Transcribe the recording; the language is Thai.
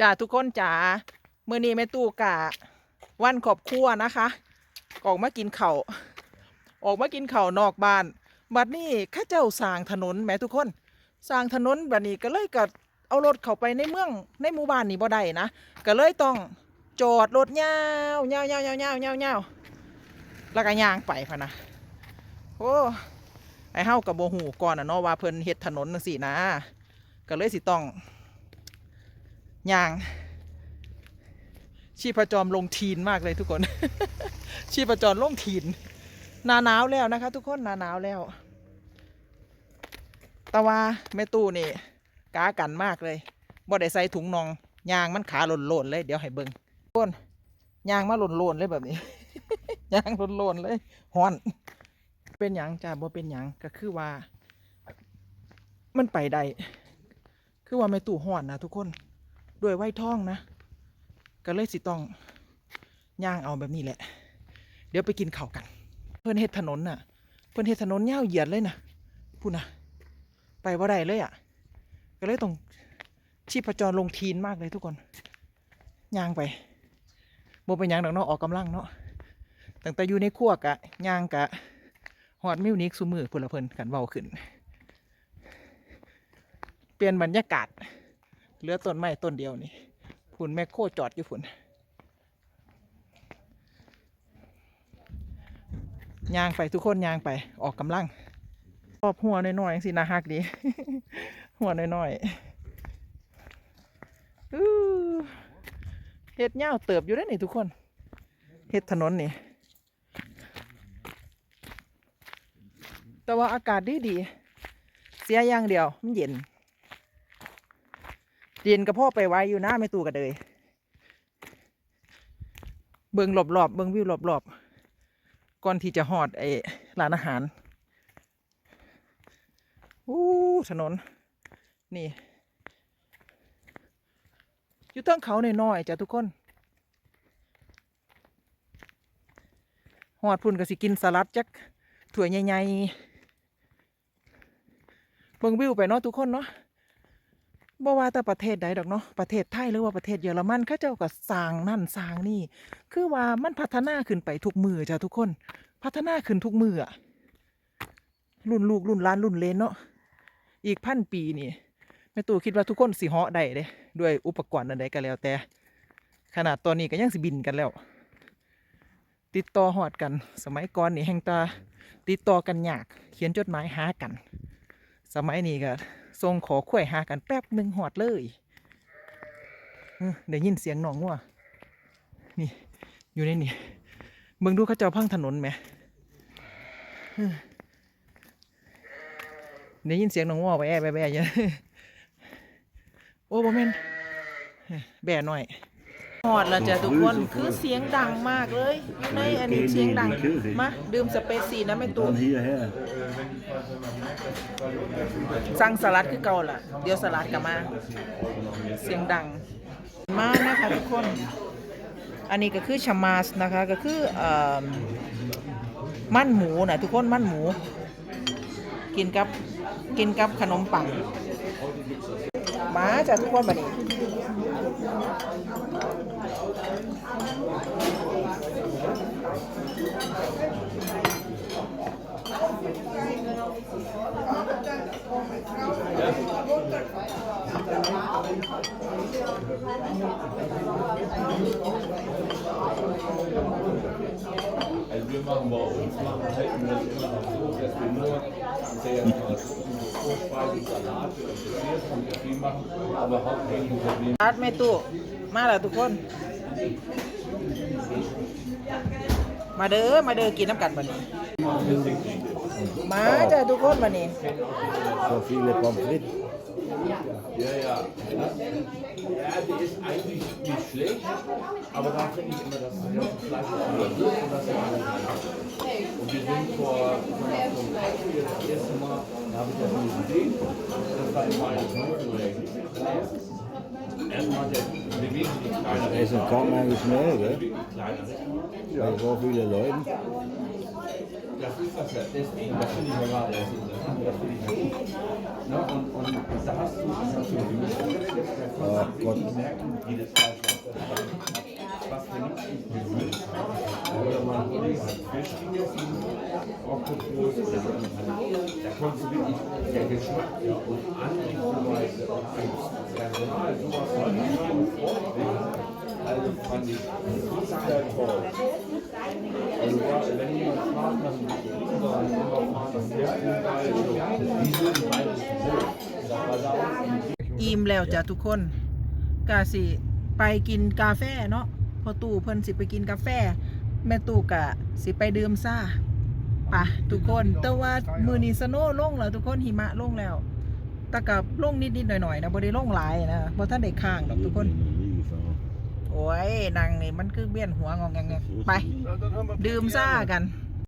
จ้าทุกคนจ๋าเมื้อนี้แม่ตู้กะวันขอบครัวนะคะออกมากินเข้าออกมากินเข้านอกบ้าน บัดนี้ข้าเจ้าสร้างถนนแม่ทุกคนสร้างถนนบัดนี้ก็เลยก็เอารถเข้าไปในเมืองในหมู่บ้านนี่บ่ได้นะก็เลยต้องจอดรถยาวยาวยาวยาวยาวยาวยาวแล้วก็ย่างไปพะนะโอ้ไอเฮากับโบหูก่อนนะเนาะว่าเพิ่นเฮ็ดถนนจังซี่นะ ก็เลยสิต้อง ยาง ชีพจรลงทีนมากเลยทุกคน ชีพจรลงทีนหนาหนาวแล้วนะคะ ทุกคนหนาหนาวแล้วแต่ว่าแม่ตู้นี่กากันมากเลยบ่ได้ใส่ถุงนองยางมันขาหล่นโลนๆเลย เดี๋ยวให้เบิงทุกคนยางมาหล่นโลนๆเลยแบบนี้ ยางหล่นโลนๆเลยฮ้อน เป็นหยังจ้าบ่เป็นหยังก็คือว่า มันไปได้คือว่าแม่ตู้ฮ้อนนะทุกคน ด้วยไว้ท้องนะ ก็เลยสิต้องย่างเอาแบบนี้แหละ เดี๋ยวไปกินข้าวกัน เพื่อนเฮ็ดถนนน่ะ เพื่อนเฮ็ดถนนยาวเหยียดเลยนะพูดนะไปว่าได้เลยอะ ก็เลยต้องชีพจรลงทีนมากเลยทุกคนย่างไปโบเป็นหยังดอกเนาะออกกำลังเนาะตั้งแต่อยู่ในครัวกะย่างกะหอดมิวนิกซูมือพุ่นละเพิ่นกันเบาขึ้น เปลี่ยนบรรยากาศ เหลือต้นไม้ต้นเดียวนี่ผุนแมคโครจอดอยู่ผุนยางไปทุกคนยางไปออกกำลังรอบหัวน้อยๆสินะฮักดี หัวน้อยๆเฮ็ดเง่าวเติบอยู่ได้นี่ทุกคนเฮ็ดถนนนี่ แต่ว่าอากาศดีดีๆเสียอย่างเดียวมันเย็น เรียนกับพ่อไปไว้อยู่หน้าไม่ตูกันเลย เบิ่งรอบๆเบิ่งวิวรอบๆก่อนที่จะหอดไอ้ร้านอาหารอู้ถนน นี่อยู่เทิงเขาหน่อยๆจ้ะทุกคนหอดพุ่นก็สิกินสลัดจักถ้วใหญ่ๆเบิ่งวิวไปเนาะทุกคนเนาะ บ่ว่าแต่ประเทศใดดอกเนาะประเทศไทยหรือว่าประเทศเยอรมันเขาเจ้าก็สร้างนั่นสร้างนี่ คือว่ามันพัฒนาขึ้นไปทุกมือจ้ะทุกคน พัฒนาขึ้นทุกมืออะรุ่นลูกรุ่นล้านรุ่นเลนเนาะอีกพันปีนี่แม่ตู่คิดว่าทุกคนสิเหาะได้เด้ด้วยอุปกรณ์อันใดก็แล้วแต่ ขนาดตอนนี้ก็ยังสิบินกันแล้ว ติดต่อหอดกัน สมัยก่อนนี่แห่งตาติดต่อกันยาก เขียนจดหมายหากัน สมัยนี้ก็ ทรงขอข่วยหากันแป๊บหนึ่งหอดเลยเดี๋ยวยินเสียงหนองวัวนี่ อยู่ในนี่เบิ่งดูเขาเจ้าพังถนนไหมเดี๋ยวยินเสียงหนองวัวไปแอบแบ่แบ่ยังโอ้บ่แม่นแบ่หน่อย หอดแล้วจ้ะทุกคนคือเสียงดังมากเลยอยู่ในอันนี้เสียงดังมาดื่มสเปซซีนะแม่ตูนสั่งสลัดคือเก่าล่ะ เดี๋ยวสลัดกลับมา เสียงดัง มากนะคะทุกคน อันนี้ก็คือชามาสนะคะก็คือเอ่อมันหมูนะทุกคนมันหมู กินกับกินกับขนมปังมาจ้ะทุกคนบัดนี้ Also wir machen bei uns, machen, halten das immer noch so, dass wir nur sehr Vorspeisen, Salate und Desserts und Kaffee machen, aber hauptsächlich servieren อาร์ตเมตุมาแล้วทุกคน มาเด้อมาเด้อกินน้ำกันบัดนี้ มาจ้ะทุกคนบัดนี้ So viele Pommes frites. Ja, ja. Ja, die ist eigentlich nicht schlecht, aber da finde ich immer, das Fleisch und das Und wir sind vor, das erste Mal, da habe ich das nie gesehen. Das war in meinem Erstmal der wesentlich kleiner Er ist ein kaum eigentlich schnell, gell? kleiner. Bei so vielen Leuten. Das ist das ja, deswegen, das finde ich ja gerade erst interessant, das finde ich ja gut. Ne? Und, und da hast du, das hast du da Oh kannst du wirklich merken, Fleisch, was da ist. Was nicht gewöhnt oder man Fisch gegessen, Oktopus, da konntest du wirklich, der Geschmack und Anrichtungsweise und das Personal, sowas war nicht und vorbringen. Also fand ich total toll. Also wenn jemand fragt nach dem Grund, dann kann man fragen, was der Grund war, wieso und beides wieso. Sag mal da unten. อิ่มแล้วจ้ะทุกคนกาสิไปกินกาแฟเนาะพอตู่เพิ่นสิไปกินกาแฟ แม่ตู่กะสิไปดื่มซ่าปะทุกคน แต่ว่ามือนีสโนว์ลงแล้วทุกคนหิมะลงแล้วแต่กับลงนิดๆหน่อยๆนะบ่ได้ลงหลายนะบ่ทันได้ข้างดอกทุกคน โอ้ยนางนี่มันคือเบี้ยนหัวงองแงงๆไป ดื่มซ่ากัน Ja,